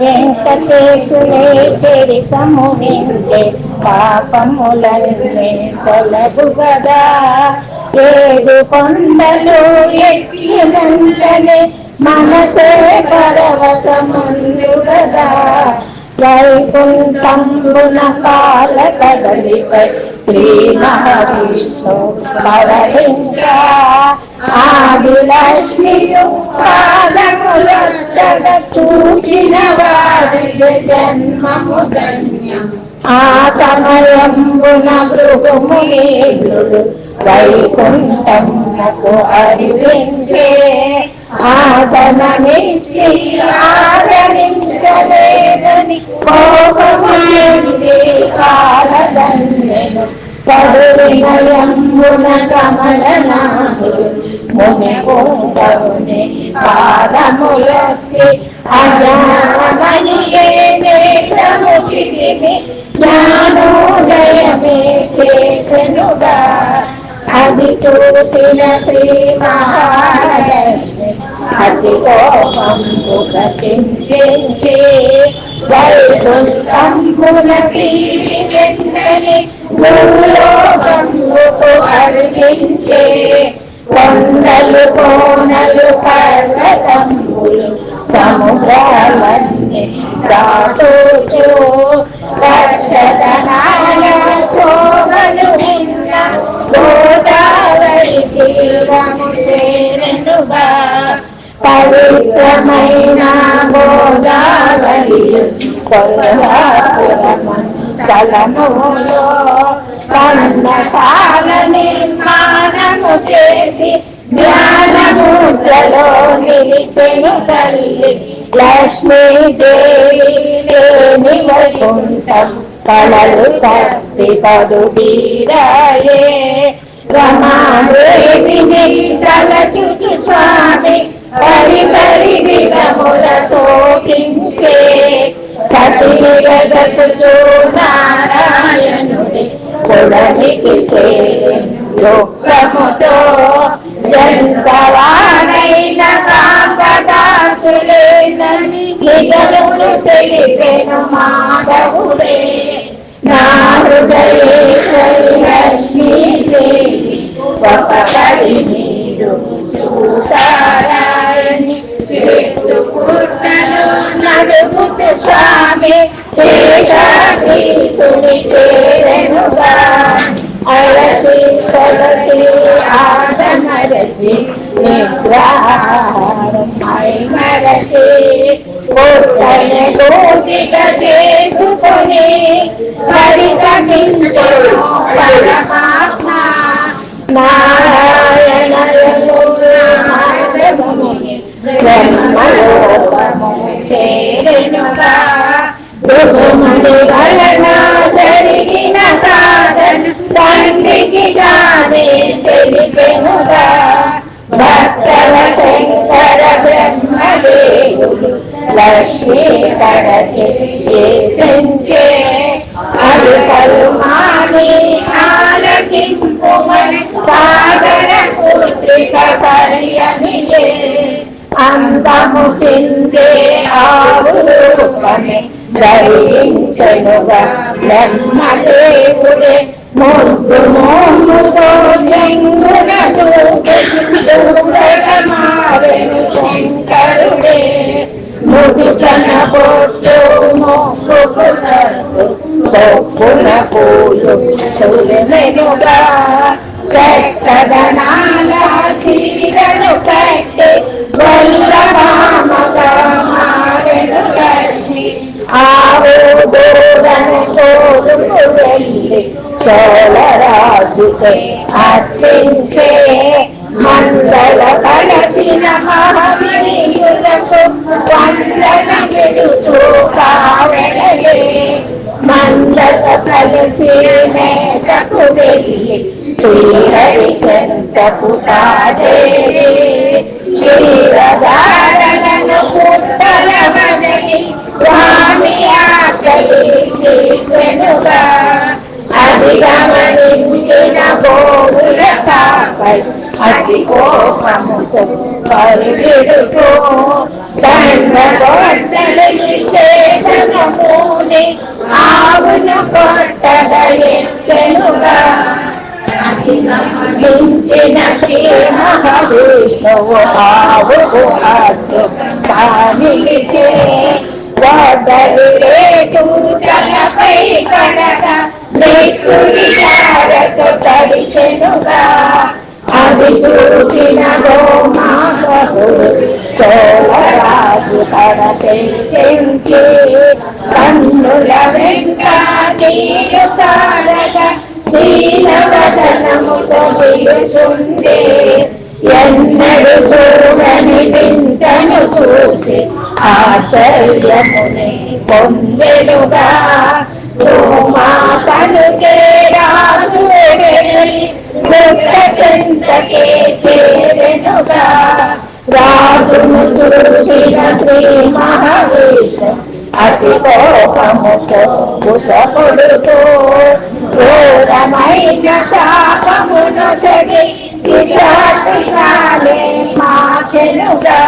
వెంకటేశులే చరితము పాపములన్నీ తొలగు గదా ఏడు కొండలు ఎక్కినంతనే మనసే పరవశముందు గదా వైకుంఠంబున కాల కదలిపై శ్రీ మహావిష్ణు పవలించ ఆది లక్ష్మియు చూచిన వారికి జన్మము ధన్యం ఆ సమయంబున భృగుమునీంద్రుడు వైకుంఠమునకు అరివించే ఆసనమిచ్చి ఆదరించలేదని కోపము చెంది కాలదండెను కడువినయమున కమలనాథుడు ముని కుండముని పాదములొత్తి అజ్ఞానమణియే నేత్రము దిగిమి జ్ఞానోదయమే చేసెనుగా. అది చూసిన శ్రీ మహాలక్ష్మి అతి కోపంబుగ చింతించి వైకుంఠంబున పీడి వెంటనే భూలోకంబుకు అరిగించే కొండలు కోనలు పర్వతంబులు సముద్రాలన్నీ దాటుచు. పచ్చదనాల సోమలు నిన్న గోదావరి తీరము చేరనుగా. పవిత్రమైన గోదావరి కొల్లాపురము స్థలములో పన్నశాల నిర్మాణము చేసి జ్ఞానముద్రలో నిలిచెను తల్లి. లక్ష్మీదేవి లేని వైకుంఠం కళలు తప్పి పడు వీరాయే. రమాదేవిని తలచుచు స్వామి. పరి పరి విధముల శోకించే. సతీరగసు నారాయణుడి కొడలికి చేరి దుఃఖముతో ఎంత వానైన కాంతదాసులేనని ఇతరులు తెలిపెను మాధవుడే. నా హృదయేశ్వరి లక్ష్మీదేవి ఒకపడి మీరు చూసారాయని చెట్టు పుట్టలో నడుగుతు స్వామి శేషాధీసుని చేరనుగా. అలసి కొలసి మరచి నిద్రాహారమై మరచి పుట్టన కోటిగా చేసుకొని పరితమించను పరమాత్మ నారాయణ నారదముని లక్ష్మీ కడకి తెంచే అలుకలు మాని ఆలకింపు మన సాగర పుత్రిక సరియనియే అంతము చెందే ఆవురూపమే ధరించనుగా బ్రహ్మదేవుడే ముద్దు మోముతో చెంగున దూకి దూరగా మారెను శంకరుడే ముదుటన పొట్టు మొక్కుకున్నట్టు పొక్కున పూలు చులెనుగా చక్కదనాల చీరను కట్టి వల్లభామగా మారెను లక్ష్మి ఆవు దూడను తోడుకు వెళ్ళి చోళరాజుకై అర్పించే మందల కలసిన మహనీయులకు వందన విడుచు కావడలే కలిసి మేతకు వెళ్ళి శ్రీహరి చెంతకు తాజేరి క్షీరధారలను పుట్టల బదలి స్వామి ఆకలి తీర్చెనుగా పై అతి కోపముతో పరుగెడుతూ దండగొడ్డలి చేతనముని ఆవును కొట్టగ ఎత్తెనుగా అధిగమించిన శ్రీ మహావిష్ణువు ఆవుకు అడ్డు కానిలిచే వడలి రేటు తలపై పడగా నేతుడి జారతో తడిచెనుగా అది చూచిన గోమాతకుడు చోళరాజు తన తెంచి కన్నుల వెంట నీరు కారగా దీనవదనముతో నిలుచుండే ఎన్నడు చూడని వింతను చూసి ఆశ్చర్యముని పొందెనుగా. మాతను రాజు ఎడలి చేరెనుగా. రాజును చూసిన శ్రీ మహావిష్ణు అతి కోపముతో కుసపుడుతూ ఘోరమైన శాపమును సగి విశాఖాలే మార్చెనుగా.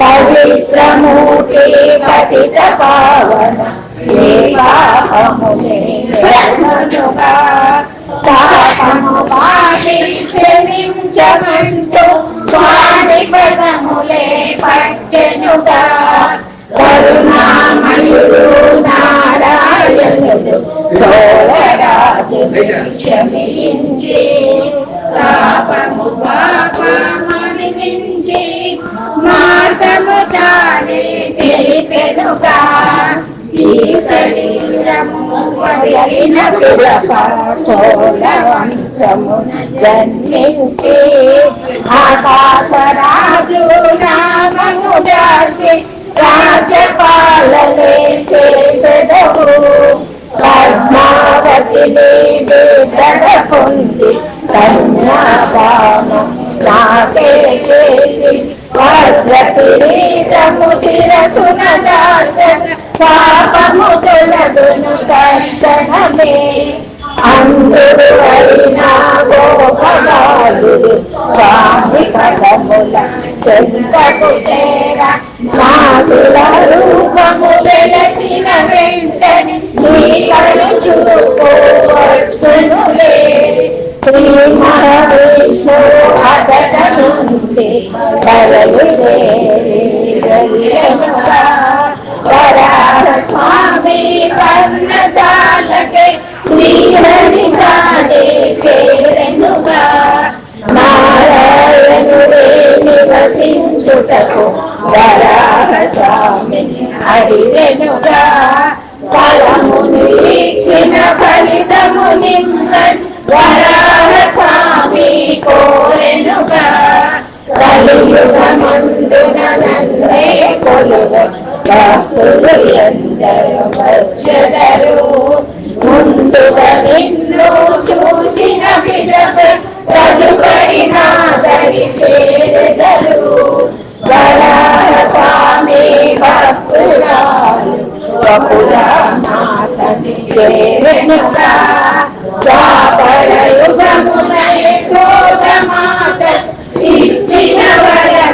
పవిత్రమూర్తి పతిత పావన దేవాహముగా శాపము పాటి క్షమించమంటూ స్వామి పదములే పట్టెనుగా కరుణామయుడు నారాయణుడు తోడరాజు క్షమించి శాపము పాపమని మించి మార్గము తానే తెలిపెనుగా శరీరము వదిలిన పిదప చోళ ఆకాశరాజు నామము దాల్చి రాజ్యపాలనే చేసెదవు పద్మావతిని బిడ్డగ పొంది కన్యాదానం నాకే చేసి వజ్ర కిరీటము శిరసున దాల్చగ శాపము తొలగును దర్శనమే అందుడు అయినా గోపబాలుడు స్వామి పదముల చెంతకు చేర. నాసుల రూపము వెలసిన వెంటనే నీవను చూపు వచ్చునులే శ్రీ మహావిష్ణు అతట నుండి స్వామి పర్ణశాలకే శ్రీహరి కాడే చేరెనుగా నారాయణుడే నివసించుటకు వరాహ స్వామి అడిగెనుగా ఫలముని ఇచ్చిన ఫలితము నిన్న వరాహ స్వామి కోరెనుగా కలియుగమందున నన్నే కొలువ భక్తులు ఎందరు వచ్చెదరు ముందుగా నిన్ను చూచిన విధమ తదుపరి నాదరి చేరెదరు వరాహ స్వామి భక్తురాలు బహుళ మాతని చేరెనుక ద్వాపర యుగమున యశోద మాత ఇచ్చిన వరమే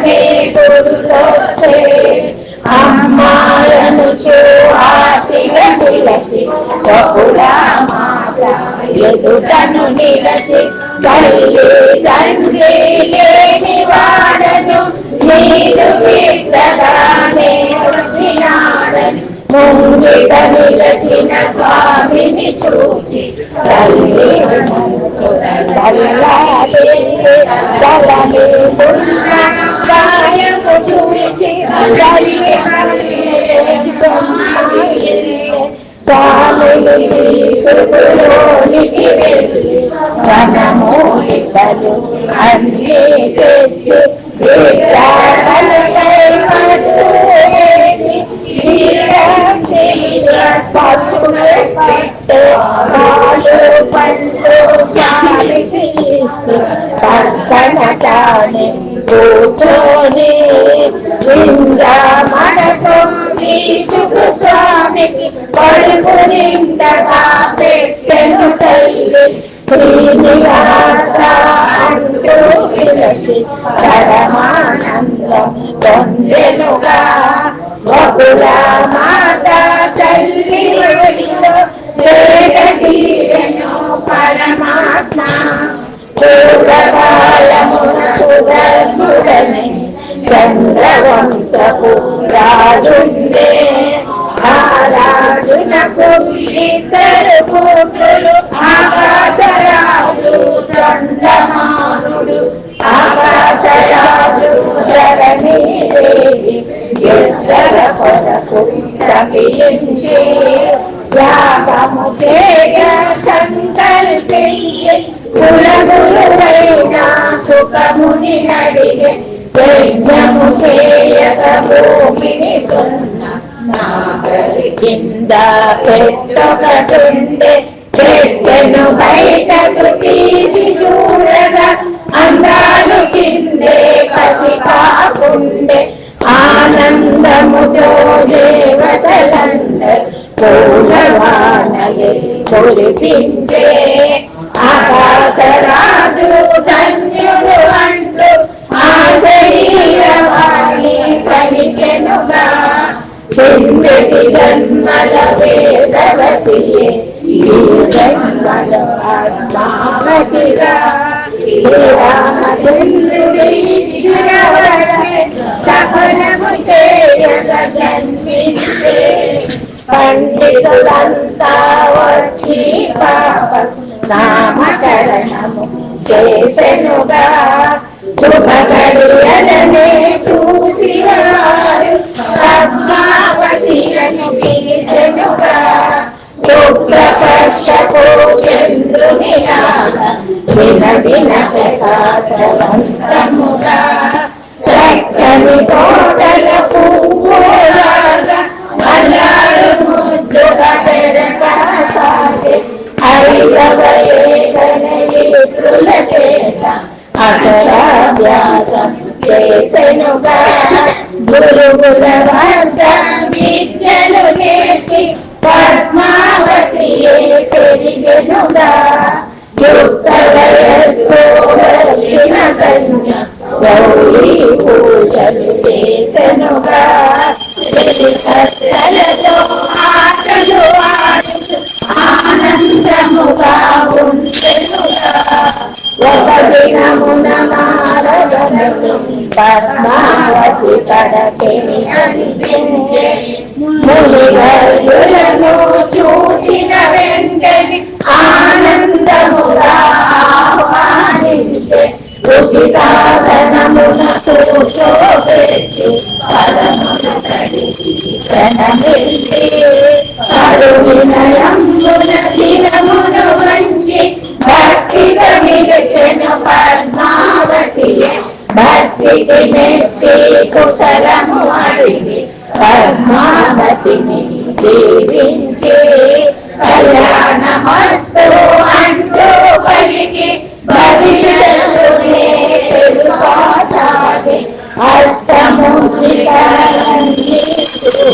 నిలచి ఎదుటను నిలచి తల్లి తండ్రి లేని వాడను నీదు బిడ్డగానే వచ్చినాడని. ముంగిట నిలచిన స్వామిని చూచి తల్లి తలని గాయము చూచి తల్లి వనమూలికలు అన్నీ తెచ్చి విగ్రహాలపై పట్టు వేసి పాలు పళ్ళు స్వామికి ఇస్తూ పక్కన తానే కూర్చొని బృందామణతో వీచుకు స్వామికి పడుకు నిండగా పెట్టెను తల్లి శ్రీనివాస అంటూ పిలిచి పరమానందం పొందెనుగా. బహుళ మాత తల్లి ఒడిలో సేద తీరెను పరమాత్మ. పూర్వకాలమున సుధర్ముడని చంద్రవంశపు రాజుండే ఆ రాజునకు ఇద్దరు పుత్రులు ఆకాశరాజు దండమానుడు ఆకాశరాజు ధరణి దేవి యుద్ధల కొరకు తప్పించి త్యాగము చేయ సంకల్పించి కులగురువైన సుఖముని నడిగే యజ్ఞము చేయక భూమిని దున్న నాగరి కింద పెట్టొకటుండే పెట్టెను బయటకు తీసి చూడగా అందాలు చిందే పసిపాకుండే ఆనంద శ్రీరామచంద్రుడు వరమే సఫలము చేయగ జన్మించే పండితులంతా వచ్చి పాప నామకరణము చేసెనుగా శుభగడియలనే చూసి వారు పద్మావతి శుక్లపక్షపు చంద్రునిలాగా దినదిన ప్రకాశవంతముగా చక్కని తోటల పువ్వులాగా అల్లారు ముద్దుగా పెరగాసాగే ఐదవ చేత అక్షరాభ్యాసం చేసెనుగా గురువుల వద్ద యుక్త వయస్సు వచ్చిన కన్య గౌరీ పూజలు చేసెనుగా ఆటలు ఆనందముగా ఉండెనుగా ఒక దినమున నారదను పద్మావతి కడకే అనిపించే మునివర్యులను చూసిన కూర్చోబెట్టి పదమున కడిగి ప్రణమిల్లి కడు వినయమున వంచి పద్మావతి భక్తికి మెచ్చి కుశలము అడిగి పద్మావతిని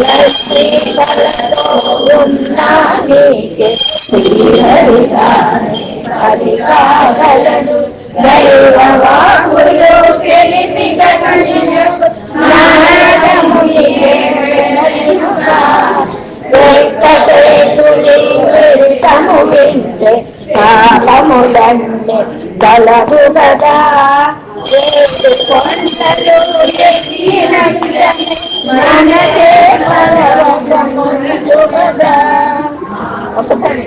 లక్ష్మీకలతో ఉన్న నీకే కాగలడు దైవ వాకులు తెలిపిగ కన్యకు కలదు కదా. కొండలు ఎక్కినట్లని మనసే పరవశముందు కదా ఒకసారి